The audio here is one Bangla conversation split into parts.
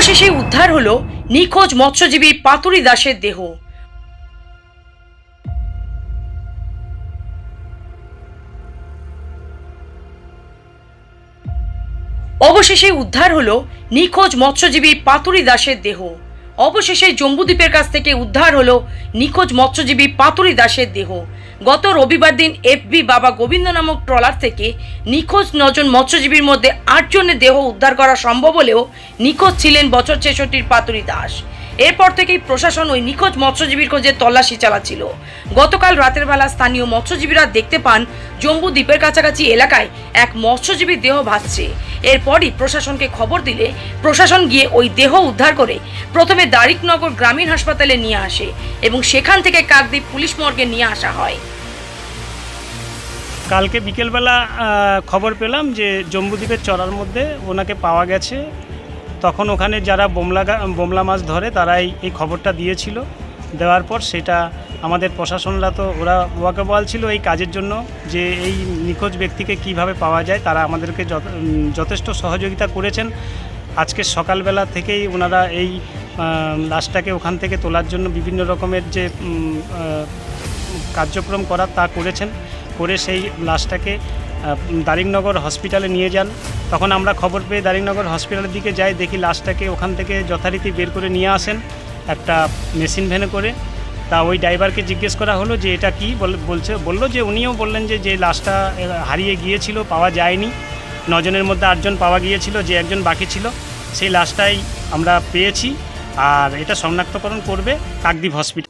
অবশেষে উদ্ধার হলো নিখোঁজ মৎস্যজীবী পাতুরি দাসের দেহ। অবশেষে উদ্ধার হলো নিখোঁজ মৎস্যজীবী পাতুরি দাসের দেহ। অবশেষে জম্বুদ্বীপের কাছ থেকে উদ্ধার হলো নিখোঁজ মৎস্যজীবী পাতুরি দাসের দেহ। গত রবিবার দিন এফবি বাবা গোবিন্দ নামক ট্রলার থেকে নিখোঁজ নজন মৎস্যজীবীর মধ্যে আটজনের দেহ উদ্ধার করা সম্ভব হলেও নিখোঁজ ছিলেন বছর ছেষট্টির পাতুরি দাস। এরপর থেকেই প্রশাসন ওই নিখোঁজ মৎস্যজীবীর খোঁজে তল্লাশি চালাচ্ছিল। গতকাল রাতের বেলা স্থানীয় মৎস্যজীবীরা দেখতে পান জম্বু দ্বীপের কাছাকাছি এলাকায় এক মৎস্যজীবীর দেহ ভাসছে। এরপরই প্রশাসনকে খবর দিলে প্রশাসন গিয়ে ওই দেহ উদ্ধার করে প্রথমে দারিকনগর গ্রামীণ হাসপাতালে নিয়ে আসে এবং সেখান থেকে কাকদ্বীপ পুলিশ মর্গে নিয়ে আসা হয়। কালকে বিকেলবেলা খবর পেলাম যে জম্বুদ্বীপের চড়ার মধ্যে ওনাকে পাওয়া গেছে তখন ওখানে যারা বোমলা বোমলা মাছ ধরে তারাই এই খবরটা দিয়েছিল। দেওয়ার পর সেটা আমাদের প্রশাসনরা তো ওরা ওয়াকেবল ছিল এই কাজের জন্য যে এই নিখোঁজ ব্যক্তিকে কীভাবে পাওয়া যায় তারা আমাদেরকে যথ- যথেষ্ট সহযোগিতা করেছেন। আজকে সকালবেলা থেকেই ওনারা এই লাশটাকে ওখান থেকে তোলার জন্য বিভিন্ন রকমের যে কার্যক্রম করার তা করেছেন। করে সেই লাশটাকে দারিংনগর হসপিটালে নিয়ে যান। তখন আমরা খবর পেয়ে দারিংনগর হসপিটালের দিকে যাই, দেখি লাশটাকে ওখান থেকে যথারীতি বের করে নিয়ে আসেন একটা মেশিন ভ্যানে করে। তা ওই ড্রাইভারকে জিজ্ঞেস করা হলো যে, এটা কি? বল- বলছে, বলল যে, উনিও বললেন যে যে লাশটা হারিয়ে গিয়েছিল, পাওয়া যায়নি। নজনের মধ্যে আটজন পাওয়া গিয়েছিল, যে একজন বাকি ছিল। সেই লাশটাই আমরা পেয়েছি, আর এটা শনাক্তকরণ করবে কাকদ্বীপ হসপিটাল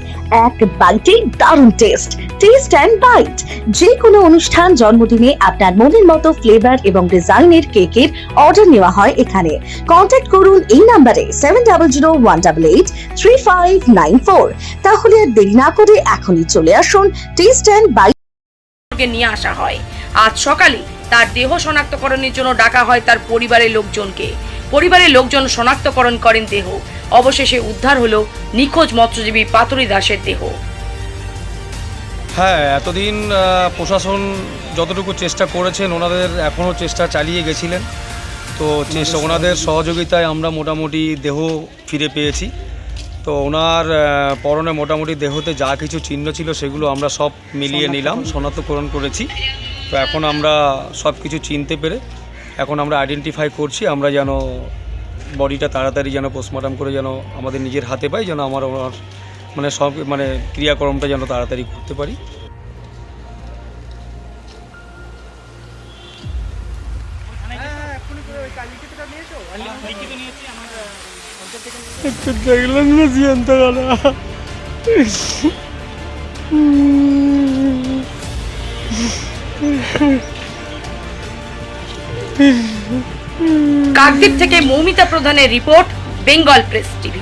এক বাইটে দারুণ টেস্ট টেস্ট অ্যান্ড বাইট যে কোনো অনুষ্ঠান, জন্মদিনে আপনার মনের মতো ফ্লেভার এবং ডিজাইনের কেকের অর্ডার নেওয়া হয় এখানে। কন্ট্যাক্ট করুন এই নাম্বারে seven double zero one double eight three five nine four তাহলে আর দেরি না করে এখনই চলে আসুন টেস্ট অ্যান্ড বাইট নিয়ে আসা হয়। আজ সকালে তার দেহ শনাক্তকরণের জন্য ডাকা হয় তার পরিবারের লোকজনকে। পরিবারের লোকজন শনাক্তকরণ করেন দেহ। অবশেষে উদ্ধার হলো নিখোঁজ মৎস্যজীবী পাতুরি দাসের দেহ। হ্যাঁ এতদিন প্রশাসন যতটুকু চেষ্টা করেছেন, ওনাদের এখনও চেষ্টা চালিয়ে গেছিলেন। তো চেষ্টা, ওনাদের সহযোগিতায় আমরা মোটামুটি দেহ ফিরে পেয়েছি। তো ওনার পরনে মোটামুটি দেহতে যা কিছু চিহ্ন ছিল, সেগুলো আমরা সব মিলিয়ে নিলাম, শনাক্তকরণ করেছি। তো এখন আমরা সব কিছু চিনতে পেরে এখন আমরা আইডেন্টিফাই করছি, আমরা যেন বডিটা তাড়াতাড়ি যেন পোস্টমর্টম করে যেন আমাদের নিজের হাতে পাই, যেন আমার ওনার মানে সব মানে ক্রিয়াকর্মটা যেন তাড়াতাড়ি করতে পারি। একটু দেখলাম না জিয়ন্তকালা কাকদ্বীপ থেকে মৌমিতা প্রধানের রিপোর্ট বেঙ্গল প্রেস টিভি।